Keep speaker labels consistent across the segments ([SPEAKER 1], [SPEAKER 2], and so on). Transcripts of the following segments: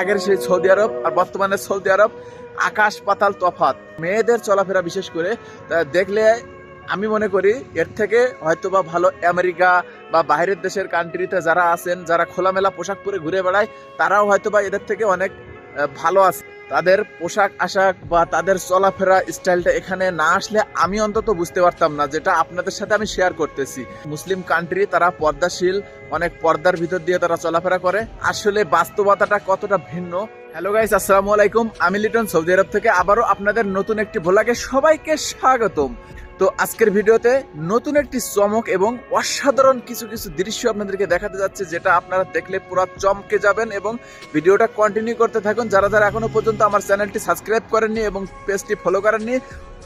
[SPEAKER 1] আগের সেই সৌদি আরব আর বর্তমানে সৌদি আরব আকাশ পাতাল তফাত মেয়েদের চলাফেরা বিশেষ করে দেখলে আমি মনে করি এর থেকে হয়তোবা ভালো আমেরিকা বা বাইরের দেশের কান্ট্রিতে যারা আছেন, যারা খোলামেলা পোশাক পরে ঘুরে বেড়ায়, তারাও হয়তোবা এদের থেকে অনেক ভালো আছে তাদের পোশাক, আশাক বা তাদের চলাফেরা স্টাইলটা এখানে না আসলে আমি অন্তত বুঝতে পারতাম না, যেটা আপনাদের সাথে আমি শেয়ার করতেছি। মুসলিম কান্ট্রি তারা পর্দাশীল, অনেক পর্দার ভিতর দিয়ে তারা চলাফেরা করে। আসলে বাস্তবতাটা কতটা ভিন্ন হ্যালো গাইস আসসালামু আলাইকুম। আমি লিটন, সৌদি আরব থেকে আবারও আপনাদের নতুন একটি ভোলাকে সবাইকে স্বাগতম। তো আজকের ভিডিওতে নতুন একটি চমক এবং অসাধারণ কিছু কিছু দৃশ্য আপনাদেরকে দেখাতে যাচ্ছে, যেটা আপনারা দেখলে পুরো চমকে যাবেন এবং ভিডিওটা কন্টিনিউ করতে থাকুন। যারা যারা এখনও পর্যন্ত আমার চ্যানেলটি সাবস্ক্রাইব করেননি এবং পেজটি ফলো করেননি,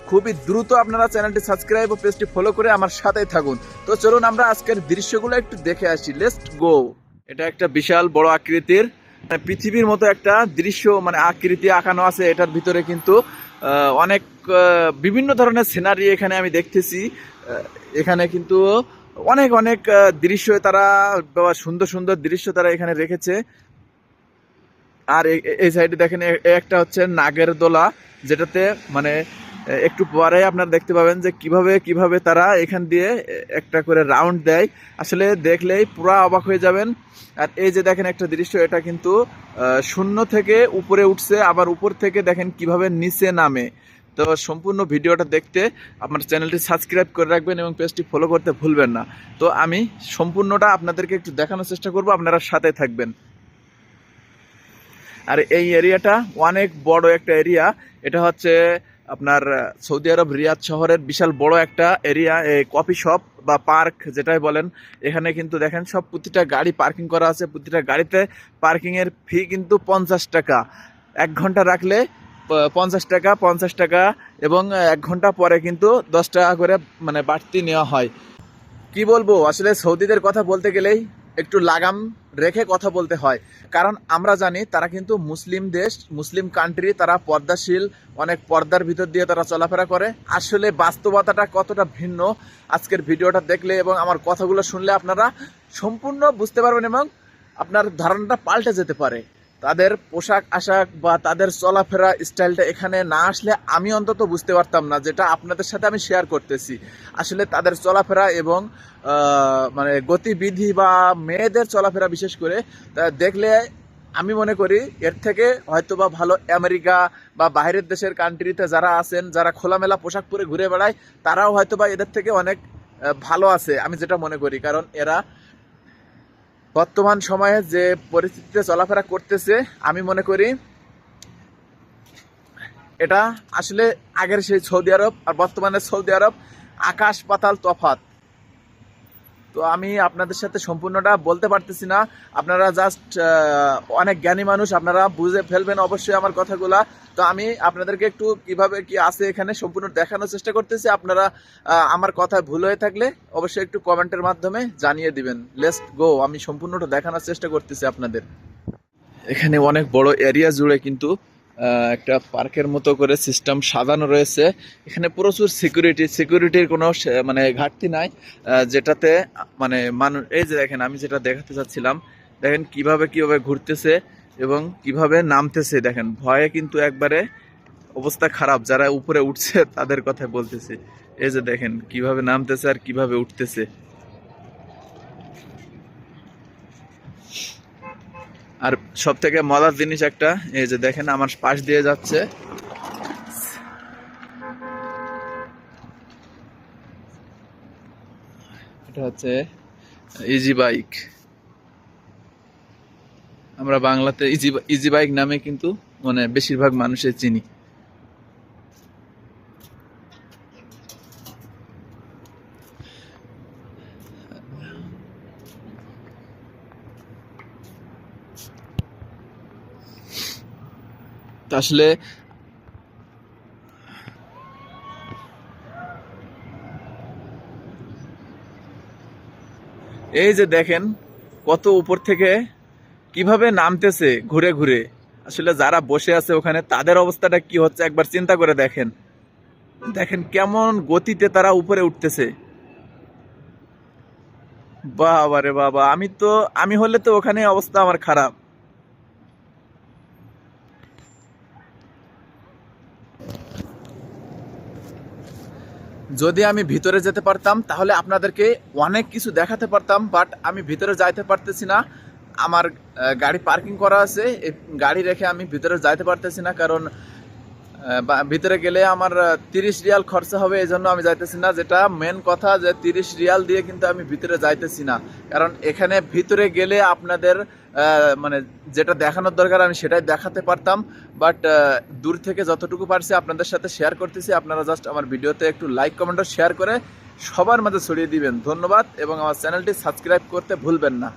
[SPEAKER 1] খুবই দ্রুত আপনারা চ্যানেলটি সাবস্ক্রাইব ও পেজটি ফলো করে আমার সাথেই থাকুন। তো চলুন আমরা আজকের দৃশ্যগুলো একটু দেখে আসি। লেটস গো এটা একটা বিশাল বড় আকৃতির পৃথিবীর মতো একটা দৃশ্য মানে আকৃতি আঁকানো আছে, এটার ভিতরে কিন্তু অনেক বিভিন্ন ধরনের সিনারি এখানে আমি দেখতেছি। এখানে কিন্তু অনেক অনেক দৃশ্য তারা, বা সুন্দর সুন্দর দৃশ্য তারা এখানে রেখেছে। আর এই সাইডে দেখেন একটা হচ্ছে নাগের দোলা, যেটাতে মানে একটু পরে আপনারা দেখতে পাবেন যে কীভাবে কীভাবে তারা এখান দিয়ে একটা করে রাউন্ড দেয়। আসলে দেখলেই পুরা অবাক হয়ে যাবেন। আর এই যে দেখেন একটা দৃশ্য, এটা কিন্তু শূন্য থেকে উপরে উঠছে, আবার উপর থেকে দেখেন কীভাবে নিচে নামে। তো সম্পূর্ণ ভিডিওটা দেখতে আপনার চ্যানেলটি সাবস্ক্রাইব করে রাখবেন এবং পেজটি ফলো করতে ভুলবেন না। তো আমি সম্পূর্ণটা আপনাদেরকে একটু দেখানোর চেষ্টা করব, আপনারা সাথে থাকবেন। আর এই এরিয়াটা অনেক বড় একটা এরিয়া এটা হচ্ছে আপনার সৌদি আরব রিয়াদ শহরের বিশাল বড় একটা এরিয়া কফি শপ বা পার্ক যেটাই বলেন, এখানে কিন্তু দেখেন সব প্রতিটা গাড়ি পার্কিং করা আছে। প্রতিটা গাড়িতে পার্কিংয়ের ফি কিন্তু পঞ্চাশ টাকা। এক ঘণ্টা রাখলে পঞ্চাশ টাকা পঞ্চাশ টাকা এবং এক ঘণ্টা পরে কিন্তু দশ টাকা করে মানে বাড়তি নেওয়া হয়। কি বলব? আসলে সৌদিদের কথা বলতে গেলেই একটু লাগাম রেখে কথা বলতে হয়। কারণ আমরা জানি তারা কিন্তু মুসলিম দেশ, মুসলিম কান্ট্রি তারা পর্দাশীল, অনেক পর্দার ভিতর দিয়ে তারা চলাফেরা করে। আসলে বাস্তবতাটা কতটা ভিন্ন? আজকের ভিডিওটা দেখলে এবং আমার কথাগুলো শুনলে আপনারা সম্পূর্ণ বুঝতে পারবেন এবং আপনার ধারণাটা পাল্টে যেতে পারে। তাদের পোশাক, আশাক বা তাদের চলাফেরা স্টাইলটা এখানে না আসলে আমি অন্তত বুঝতে পারতাম না, যেটা আপনাদের সাথে আমি শেয়ার করতেছি। আসলে তাদের চলাফেরা এবং মানে গতিবিধি বা মেয়েদের চলাফেরা বিশেষ করে দেখলে আমি মনে করি এর থেকে হয়তোবা ভালো আমেরিকা বা বাইরের দেশের কান্ট্রিতে যারা আছেন, যারা খোলামেলা পোশাক পরে ঘুরে বেড়ায়, তারাও হয়তোবা এদের থেকে অনেক ভালো আছে, আমি যেটা মনে করি। কারণ এরা বর্তমান সময়ে যে পরিস্থিতিতে চলাফেরা করতেছে, আমি মনে করি এটা আসলে আগের সেই সৌদি আরব আর বর্তমানে সৌদি আরব আকাশ পাতাল তফাত তো আমি আপনাদের সাথে সম্পূর্ণটা বলতে পারতেছি না। আপনারা জাস্ট অনেক জ্ঞানী মানুষ, আপনারা বুঝে ফেলবেন অবশ্যই আমার কথাগুলা। তো আমি আপনাদেরকে একটু কীভাবে কি আছে এখানে সম্পূর্ণ দেখানোর চেষ্টা করতেছি। আপনারা আমার কথায় ভুল হয়ে থাকলে অবশ্যই একটু কমেন্টের মাধ্যমে জানিয়ে দিবেন। লেস্ট গো আমি সম্পূর্ণটা দেখানোর চেষ্টা করতেছি আপনাদের। এখানে অনেক বড় এরিয়া জুড়ে কিন্তু একটা পার্কের মতো করে সিস্টেম সাজানো রয়েছে। এখানে প্রচুর সিকিউরিটি সিকিউরিটির কোনো মানে ঘাটতি নাই যেটাতে মানে মানুষ এই যে দেখেন, আমি যেটা দেখাতে চাচ্ছিলাম, দেখেন কীভাবে কীভাবে ঘুরতেছে এবং কীভাবে নামতেছে। দেখেন, ভয়ে কিন্তু একবারে অবস্থা খারাপ, যারা উপরে উঠছে তাদের কথা বলতেছে। এই যে দেখেন, কীভাবে নামতেছে আর কীভাবে উঠতেছে। আর সব থেকে মজার জিনিস একটা, এই যে দেখেন আমার পাশ দিয়ে যাচ্ছে। এটা হচ্ছে ইজি বাইক আমরা বাংলাতে ইজি ইজি বাইক নামে কিন্তু মানে বেশিরভাগ মানুষের চিনি। আসলে এই যে দেখেন কত উপর থেকে কীভাবে নামতেছে ঘুরে ঘুরে। আসলে যারা বসে আছে ওখানে, তাদের অবস্থাটা কি হচ্ছে একবার চিন্তা করে দেখেন। দেখেন কেমন গতিতে তারা উপরে উঠতেছে। বাবা রে বাবা, আমি তো, আমি হলে তো ওখানে অবস্থা আমার খারাপ। যদি আমি ভিতরে যেতে পারতাম, তাহলে আপনাদেরকে অনেক কিছু দেখাতে পারতাম বাট আমি ভিতরে যাইতে পারতেছি না। আমার গাড়ি পার্কিং করা আছে গাড়ি রেখে আমি ভিতরে যাইতে পারতেছি না, কারণ ভিতরে গেলে আমার তিরিশ রিয়াল খরচা হবে এই জন্য আমি যাইতেছি না। যেটা মেন কথা যে তিরিশ রিয়াল দিয়ে কিন্তু আমি ভিতরে যাইতেছি না। কারণ এখানে ভিতরে গেলে আপনাদের মানে যেটা দেখানোর দরকার, আমি সেটাই দেখাতে পারতাম। বাট দূর থেকে যতটুকু পারছি আপনাদের সাথে শেয়ার করতেছি। আপনারা জাস্ট আমার ভিডিওতে একটু লাইক কমেন্ট শেয়ার করে সবার মাঝে ছড়িয়ে দিবেন। ধন্যবাদ, এবং আমার চ্যানেলটি সাবস্ক্রাইব করতে ভুলবেন না।